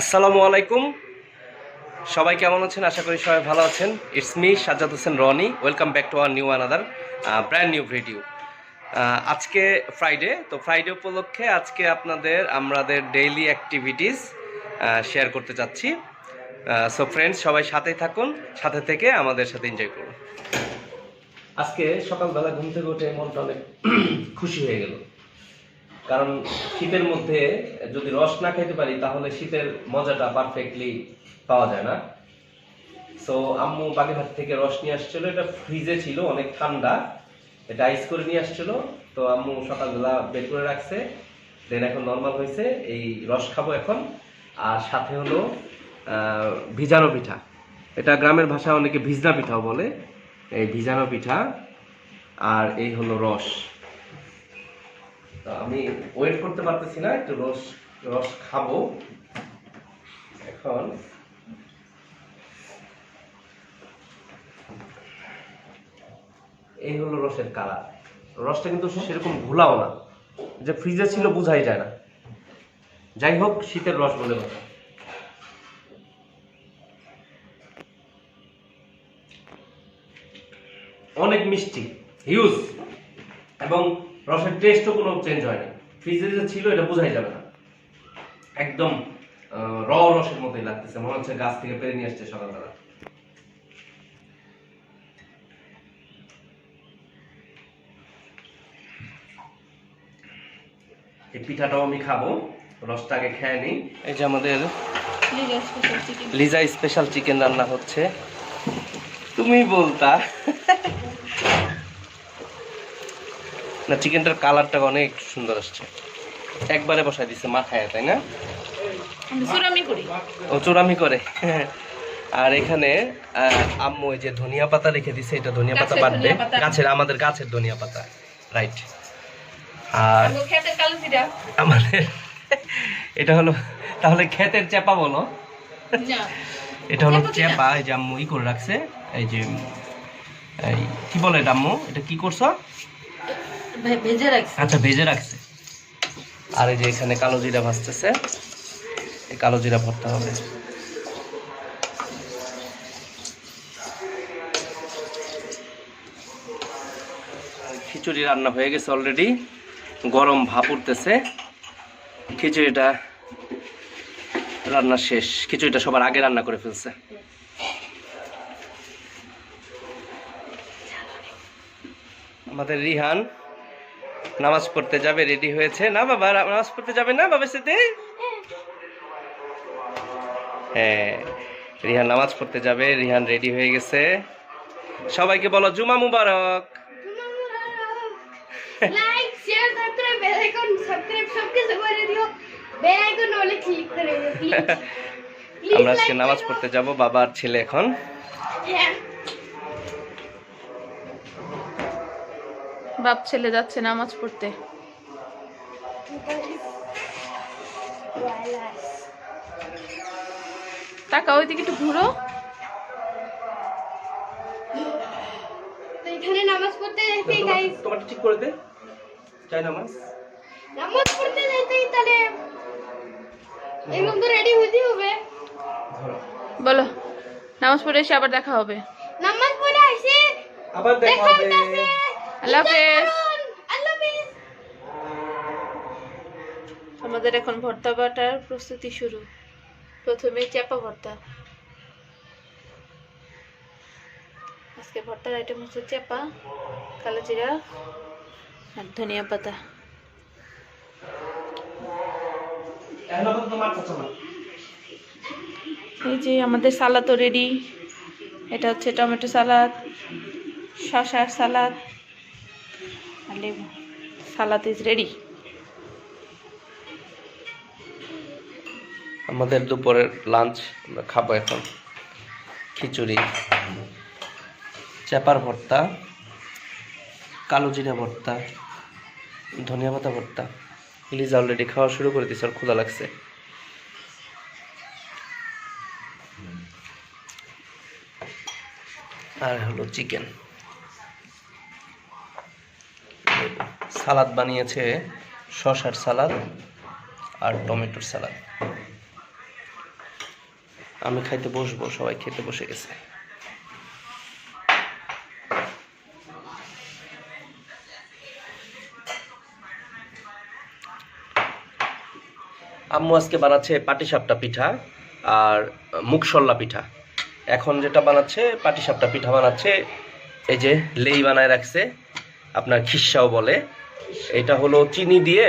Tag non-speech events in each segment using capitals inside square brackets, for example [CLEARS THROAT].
আসসালামু আলাইকুম। সবাই কেমন আছেন? আশা করি সবাই ভালো আছেন। It's me Sajjad Hossain, Rony. Welcome back to our new another brand new video আজকে ফ্রাইডে তো ফ্রাইডে উপলক্ষে আজকে আপনাদের, আমাদের ডেইলি অ্যাক্টিভিটিস শেয়ার করতে চাচ্ছি সো ফ্রেন্ডস সবাই সাথেই থাকুন, সাথে থেকে আমাদের সাথে এনজয় করুন। আজকে সকালবেলা ঘুম থেকে উঠে মনটা অনেক [CLEARS THROAT] খুশি হয়ে গেল। কারণ শীতের মধ্যে যদি রস না খেতে পারি, তাহলে শীতের মজাটা পারফেক্টলি পাওয়া যায় না। সো আম্মু বাগেরহাট থেকে রস নিয়ে আসছিল। এটা ফ্রিজে ছিল, অনেক ঠান্ডা। এটা আইস করে নিয়ে আসছিল। তো আম্মু সকালবেলা বের করে রাখছে। দেন এখন নর্মাল হয়েছে। এই রস খাব এখন। আর সাথে হলো ভিজানো পিঠা। এটা গ্রামের ভাষায় অনেকে ভিজনা পিঠাও বলে। এই ভিজানো পিঠা। আর এই হলো রস। তো আমি ওয়েট করতে পারতেছি না, একটু রস রস খাব। এখন এই হলো রসের কালার। রসটা কিন্তু সেরকম ঘোলাও না, যে ফ্রিজে ছিল বোঝাই যায় না। যাই হোক, শীতের রস বলে কথা। অনেক মিষ্টি হিউজ এবং রসের টেস্টও কোনো চেঞ্জ হয়নি। ফ্রিজে যে ছিল এটা বোঝাই যাবে না। একদম র রসের মতোই লাগতেছে। মনে হচ্ছে গাছ থেকে পেরে নিয়ে আসছে সকালবেলা এই পিঠাটাও আমি খাব। রসটা আগে খেয়ে নিই। এই যে আমাদের লিজা স্পেশাল চিকেন রান্না হচ্ছে। তুমি বলতা। না চিকেনটার কালারটা অনেক সুন্দর আসছে। একবারে বসাই দিচ্ছে মাথায় তাই না? ও চোরামি করে। আর এখানে আম্মু ওই যে ধনিয়া পাতা রেখে দিছে এটা ধনিয়া পাতা পাতা। গাছের আমাদের গাছের ধনিয়া পাতা। রাইট আর আমাদের এটা হলো তাহলে ক্ষেতের চেপা বলো। এটা হলো চেপা এই যে আম্মু ই করে রাখছে। এই যে এই কি বলে এটা আম্মু? এটা কি করছ? ভেজে রাখছি। আচ্ছা ভেজে রাখছে। আর এই যে এখানে কালো জিরা ভাজতেছে, এই কালো জিরা ভরতে হবে। খিচুড়ি রান্না হয়ে গেছে অলরেডি গরম ভাপ উঠতেছে। খিচুড়িটা রান্না শেষ। খিচুড়িটা সবার আগে রান্না করে ফেলছে। আমাদের রিহান নামাজ পড়তে যাবে রেডি হয়েছে। না বাবা নামাজ পড়তে যাবে না বাবার সাথে হ্যাঁ রিহান নামাজ পড়তে যাবে রিহান রেডি হয়ে গেছে। সবাইকে বলো জুমা মুবারক। Like share subscribe bell icon subscribe সব করে দিও। বেল আইকন ওলে ক্লিক করে দিও [LAUGHS] আমরা আজকে নামাজ পড়তে যাব বাবার ছেলে এখন। হ্যাঁ। বাপ ছেলে যাচ্ছে নামাজ পড়তে। টাকা ওইদিকে একটু ঘুরো। এখানে নামাজ পড়তে যাইতে গাইস তোমার ঠিক করে দে। চাই নামাজ। নামাজ পড়তে যাইতেই তাহলে এরকম তো রেডি হইতে হবে। বলো নামাজ পড়ে এসে আবার দেখা হবে। নামাজ পড়ে আবার দেখা হবে। আল্লাহ হাফেজ আমাদের এখন ভর্তা বাটার প্রস্তুতি শুরু। প্রথমে চাপা ভর্তা। আজকে ভর্তার আইটেম হচ্ছে চাপা কালো জিরা আর ধনিয়া পাতা। এই যে আমাদের সালাদও রেডি এটা হচ্ছে টমেটো সালাদ শশার সালাদ। আর সালাদ ইজ রেডি আমাদের দুপুরের লাঞ্চ আমরা খাব এখন খিচুড়ি, চেপার ভর্তা, কালো জিরা ভর্তা, ধনিয়া পাতা ভর্তা। লিজা অলরেডি খাওয়া শুরু করে দিয়েছে, আর ক্ষুধা লাগছে। আর হলো চিকেন সালাদ বানিয়েছে শশার সালাদ আর টমেটোর সালাদ। আমি খাইতে বসবো, সবাই খেতে বসে গেছে। আম্মু আজকে বানাচ্ছে পাটিসাপটা পিঠা আর মুখসল্লা পিঠা। এখন যেটা বানাচ্ছে, পাটিসাপটা পিঠা বানাচ্ছে, এই যে লেই বানায় রাখছে, আপনার খিসাও বলে। এটা হলো চিনি দিয়ে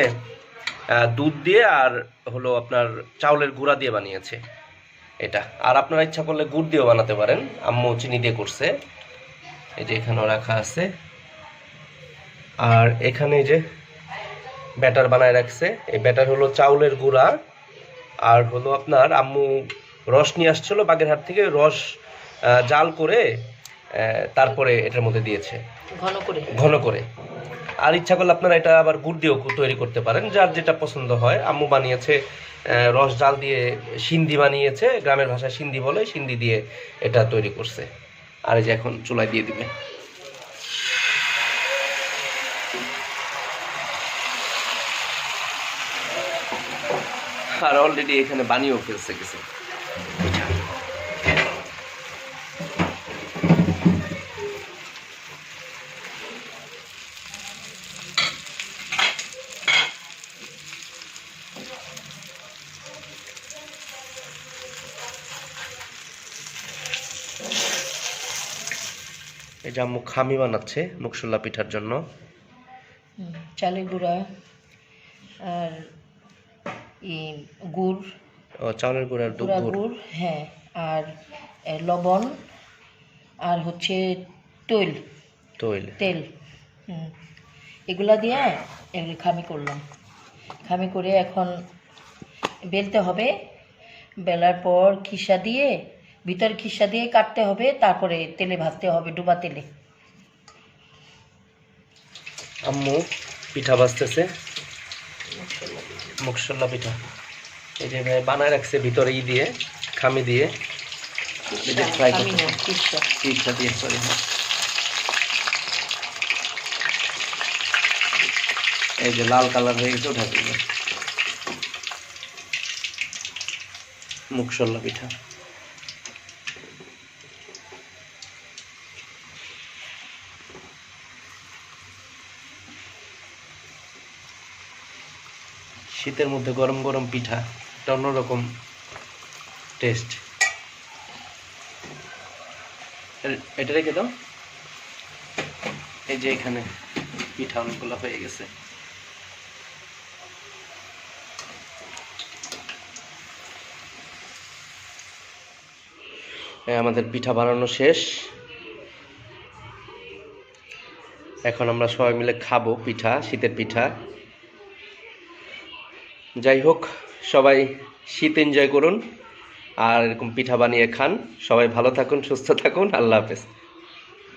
দুধ দিয়ে আর হলো আপনার চাউলের গুঁড়া দিয়ে বানিয়েছে এটা। আর আপনারা ইচ্ছা করলে গুড় দিয়েও বানাতে পারেন। আম্মু চিনি দিয়ে করছে। এই যে এখানেও রাখা আছে। আর এখানে যে ব্যাটার বানায় রাখছে। এই ব্যাটার হলো চাউলের গুঁড়া। আর হলো আপনার আম্মু রস নিয়ে আসছিল বাগেরহাট থেকে। রস আহ, জাল করে আহ, তারপরে এটার মধ্যে দিয়েছে। ঘন করে। ঘন করে। আর ইচ্ছা করলে আপনারা এটা আবার গুড় দিয়েও তৈরি করতে পারেন, যার যেটা পছন্দ হয়। আম্মু বানিয়েছে রস জাল দিয়ে সিন্দি বানিয়েছে, গ্রামের ভাষায় সিন্দি বলে, সিন্দি দিয়ে এটা তৈরি করছে। আর এই যে এখন চুলায় দিয়ে দিবে। আর অলরেডি এখানে বানিয়েও ফেলছে কিছু। এই যে আম্মু খামি বানাচ্ছে মুখশুল্লা পিঠার জন্য। চালের গুঁড়া আর গুড়। ও দুধ গুঁড়া গুড় গুড়। হ্যাঁ আর লবণ আর হচ্ছে তৈল। তৈল। তেল। হুম এগুলা দিয়ে এগুলি খামি করলাম। খামি করে এখন বেলতে হবে। বেলার পর খিসা দিয়ে ভিতর খিসা দিয়ে কাটতে হবে তারপরে তেলে ভাজতে হবে ডুবা তেলে। আম্মু পিঠা বাজতেছে মুখশুল্লা পিঠা। এই যে ভাই বানায় রাখছে ভিতরে ই দিয়ে খামি দিয়ে। এই যে fry খামি করতেছে। না খিসা। পিঠা দিয়ে সরি এই যে লাল কালার হয়ে গেছে ওঠা দিবে মুখশুল্লা পিঠা। শীতের মধ্যে গরম গরম পিঠা একটা অন্যরকম টেস্ট এটা রেখে দাও। এই যে এখানে পিঠা অনেকগুলো হয়ে গেছে। আমাদের পিঠা বানানো শেষ। এখন আমরা সবাই মিলে খাব পিঠা, শীতের পিঠা। যাই হোক, সবাই শীত এনজয় করুন। আর এরকম পিঠা বানিয়ে খান। সবাই ভালো থাকুন, সুস্থ থাকুন। আল্লাহ হাফেজ।